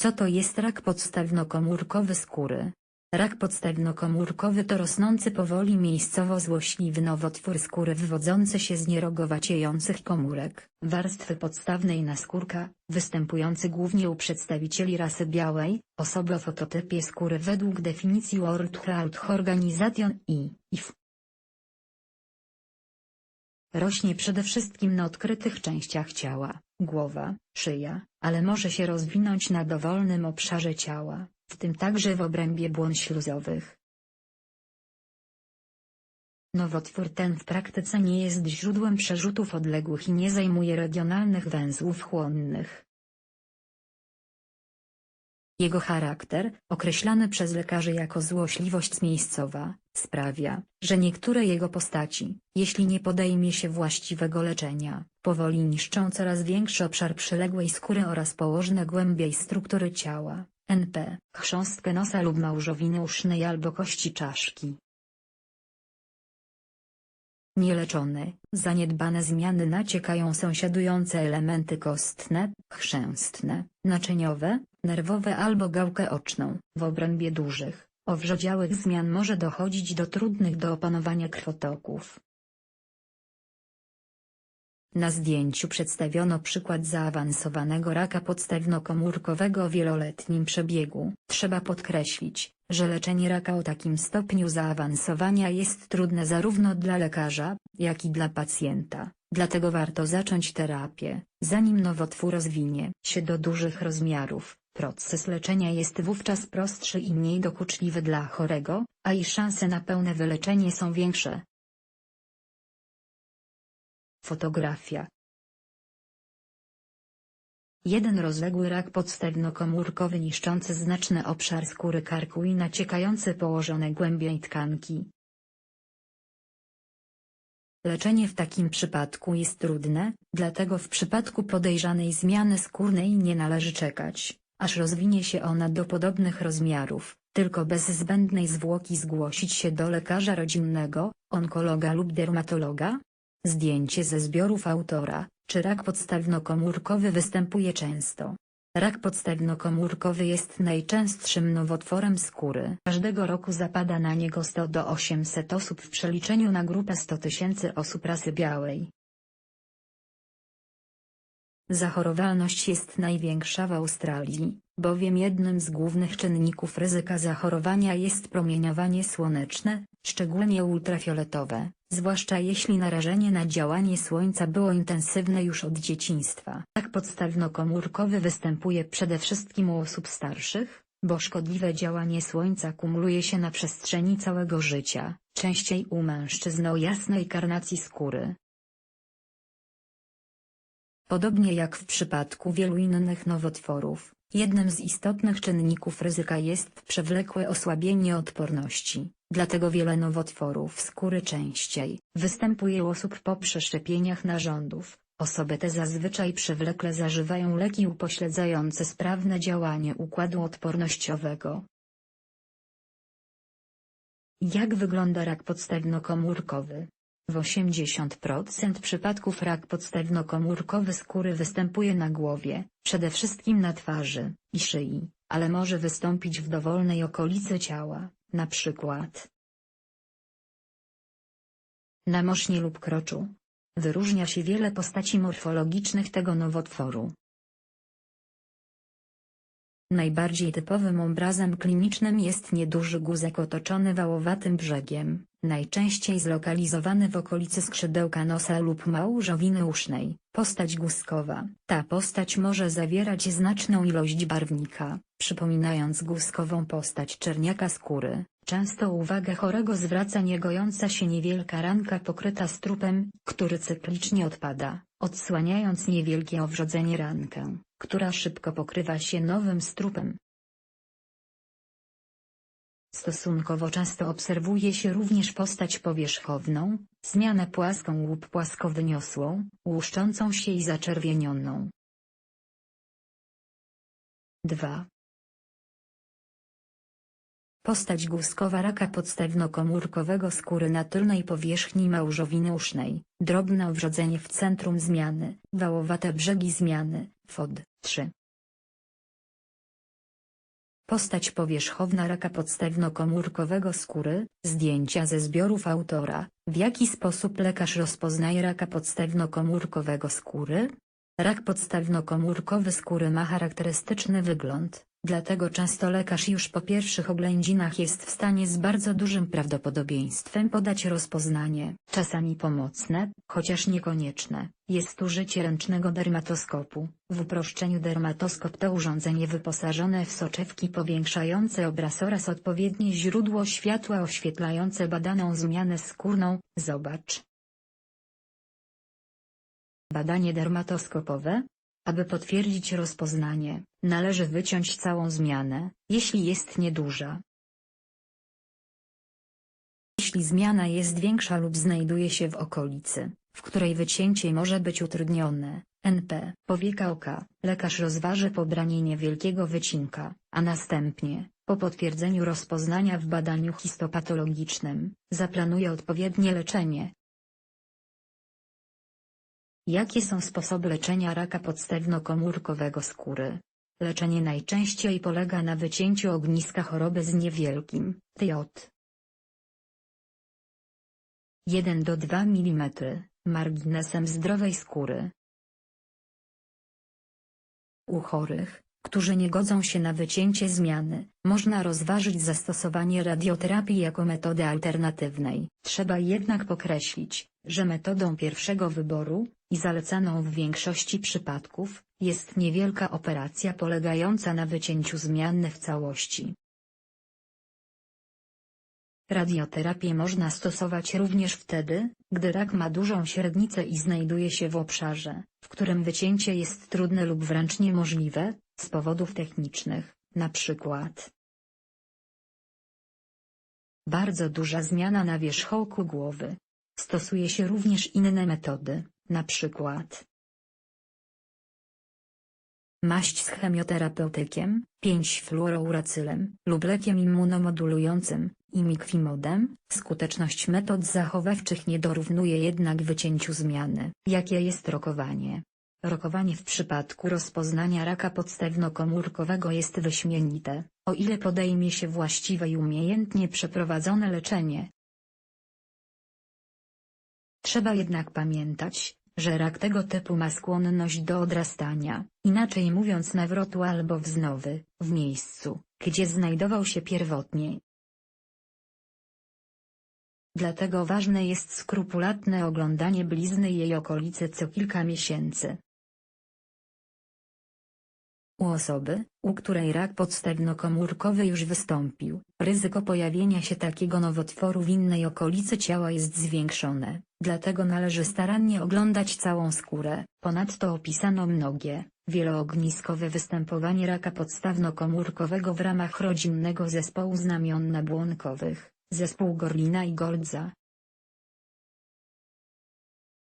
Co to jest rak podstawnokomórkowy skóry? Rak podstawnokomórkowy to rosnący powoli miejscowo złośliwy nowotwór skóry wywodzący się z nierogowaciejących komórek, warstwy podstawnej naskórka, występujący głównie u przedstawicieli rasy białej, osoby o fototypie skóry według definicji World Health Organization i IF. Rośnie przede wszystkim na odkrytych częściach ciała, głowa, szyja, ale może się rozwinąć na dowolnym obszarze ciała, w tym także w obrębie błon śluzowych. Nowotwór ten w praktyce nie jest źródłem przerzutów odległych i nie zajmuje regionalnych węzłów chłonnych. Jego charakter, określany przez lekarzy jako złośliwość miejscowa, sprawia, że niektóre jego postaci, jeśli nie podejmie się właściwego leczenia, powoli niszczą coraz większy obszar przyległej skóry oraz położne głębiej struktury ciała, NP, chrząstkę nosa lub małżowiny usznej albo kości czaszki. Nieleczone, zaniedbane zmiany naciekają sąsiadujące elementy kostne, chrzęstne, naczyniowe, nerwowe albo gałkę oczną. W obrębie dużych, owrzodziałych zmian może dochodzić do trudnych do opanowania krwotoków. Na zdjęciu przedstawiono przykład zaawansowanego raka podstawnokomórkowego o wieloletnim przebiegu. Trzeba podkreślić, że leczenie raka o takim stopniu zaawansowania jest trudne zarówno dla lekarza, jak i dla pacjenta, dlatego warto zacząć terapię, zanim nowotwór rozwinie się do dużych rozmiarów. Proces leczenia jest wówczas prostszy i mniej dokuczliwy dla chorego, a i szanse na pełne wyleczenie są większe. Fotografia Jeden rozległy rak podstawnokomórkowy niszczący znaczny obszar skóry karku i naciekający położone głębiej tkanki. Leczenie w takim przypadku jest trudne, dlatego w przypadku podejrzanej zmiany skórnej nie należy czekać, aż rozwinie się ona do podobnych rozmiarów, tylko bez zbędnej zwłoki zgłosić się do lekarza rodzinnego, onkologa lub dermatologa, Zdjęcie ze zbiorów autora, czy rak podstawnokomórkowy występuje często. Rak podstawnokomórkowy jest najczęstszym nowotworem skóry. Każdego roku zapada na niego 100 do 800 osób w przeliczeniu na grupę 100 tysięcy osób rasy białej. Zachorowalność jest największa w Australii, bowiem jednym z głównych czynników ryzyka zachorowania jest promieniowanie słoneczne, szczególnie ultrafioletowe, zwłaszcza jeśli narażenie na działanie słońca było intensywne już od dzieciństwa. Tak podstawnokomórkowy występuje przede wszystkim u osób starszych, bo szkodliwe działanie słońca kumuluje się na przestrzeni całego życia, częściej u mężczyzn o jasnej karnacji skóry, Podobnie jak w przypadku wielu innych nowotworów, jednym z istotnych czynników ryzyka jest przewlekłe osłabienie odporności, dlatego wiele nowotworów skóry częściej występuje u osób po przeszczepieniach narządów. Osoby te zazwyczaj przewlekle zażywają leki upośledzające sprawne działanie układu odpornościowego. Jak wygląda rak podstawnokomórkowy? W 80% przypadków rak podstawnokomórkowy skóry występuje na głowie, przede wszystkim na twarzy i szyi, ale może wystąpić w dowolnej okolicy ciała, na przykład na mosznie lub kroczu. Wyróżnia się wiele postaci morfologicznych tego nowotworu. Najbardziej typowym obrazem klinicznym jest nieduży guzek otoczony wałowatym brzegiem, najczęściej zlokalizowany w okolicy skrzydełka nosa lub małżowiny usznej. Postać guzkowa. Ta postać może zawierać znaczną ilość barwnika, przypominając guzkową postać czerniaka skóry. Często uwagę chorego zwraca niegojąca się niewielka ranka pokryta strupem, który cyklicznie odpada, odsłaniając niewielkie owrzodzenie rankę która szybko pokrywa się nowym strupem. Stosunkowo często obserwuje się również postać powierzchowną, zmianę płaską lub płaskowyniosłą, łuszczącą się i zaczerwienioną. 2. Postać guzkowa raka podstawnokomórkowego skóry na tylnej powierzchni małżowiny usznej, drobne owrzodzenie w centrum zmiany, wałowate brzegi zmiany, FOD 3. Postać powierzchowna raka podstawno-komórkowego skóry, zdjęcia ze zbiorów autora, w jaki sposób lekarz rozpoznaje raka podstawno-komórkowego skóry? Rak podstawno-komórkowy skóry ma charakterystyczny wygląd, dlatego często lekarz już po pierwszych oględzinach jest w stanie z bardzo dużym prawdopodobieństwem podać rozpoznanie. Czasami pomocne, chociaż niekonieczne, jest użycie ręcznego dermatoskopu. W uproszczeniu dermatoskop to urządzenie wyposażone w soczewki powiększające obraz oraz odpowiednie źródło światła oświetlające badaną zmianę skórną. Zobacz. Badanie dermatoskopowe? Aby potwierdzić rozpoznanie, należy wyciąć całą zmianę, jeśli jest nieduża. Jeśli zmiana jest większa lub znajduje się w okolicy, w której wycięcie może być utrudnione, NP, powieka oka, lekarz rozważy pobranie niewielkiego wycinka, a następnie, po potwierdzeniu rozpoznania w badaniu histopatologicznym, zaplanuje odpowiednie leczenie. Jakie są sposoby leczenia raka podstawno-komórkowego skóry? Leczenie najczęściej polega na wycięciu ogniska choroby z niewielkim, TJ. 1 do 2 mm, marginesem zdrowej skóry. U chorych, którzy nie godzą się na wycięcie zmiany, można rozważyć zastosowanie radioterapii jako metody alternatywnej. Trzeba jednak pokreślić, że metodą pierwszego wyboru, i zalecaną w większości przypadków, jest niewielka operacja polegająca na wycięciu zmiany w całości. Radioterapię można stosować również wtedy, gdy rak ma dużą średnicę i znajduje się w obszarze, w którym wycięcie jest trudne lub wręcz niemożliwe, z powodów technicznych, przykład bardzo duża zmiana na wierzchołku głowy. Stosuje się również inne metody, na przykład maść z chemioterapeutykiem, 5-fluorouracylem lub lekiem immunomodulującym, imiquimodem. Skuteczność metod zachowawczych nie dorównuje jednak wycięciu zmiany. Jakie jest rokowanie? Rokowanie w przypadku rozpoznania raka podstawno-komórkowego jest wyśmienite, o ile podejmie się właściwe i umiejętnie przeprowadzone leczenie. Trzeba jednak pamiętać, że rak tego typu ma skłonność do odrastania, inaczej mówiąc nawrotu albo wznowy, w miejscu, gdzie znajdował się pierwotnie. Dlatego ważne jest skrupulatne oglądanie blizny jej okolicy co kilka miesięcy. U osoby, u której rak podstawno-komórkowy już wystąpił, ryzyko pojawienia się takiego nowotworu w innej okolicy ciała jest zwiększone, dlatego należy starannie oglądać całą skórę. Ponadto opisano mnogie, wieloogniskowe występowanie raka podstawno-komórkowego w ramach rodzinnego zespołu znamion nabłonkowych, zespół Gorlina i Goldza,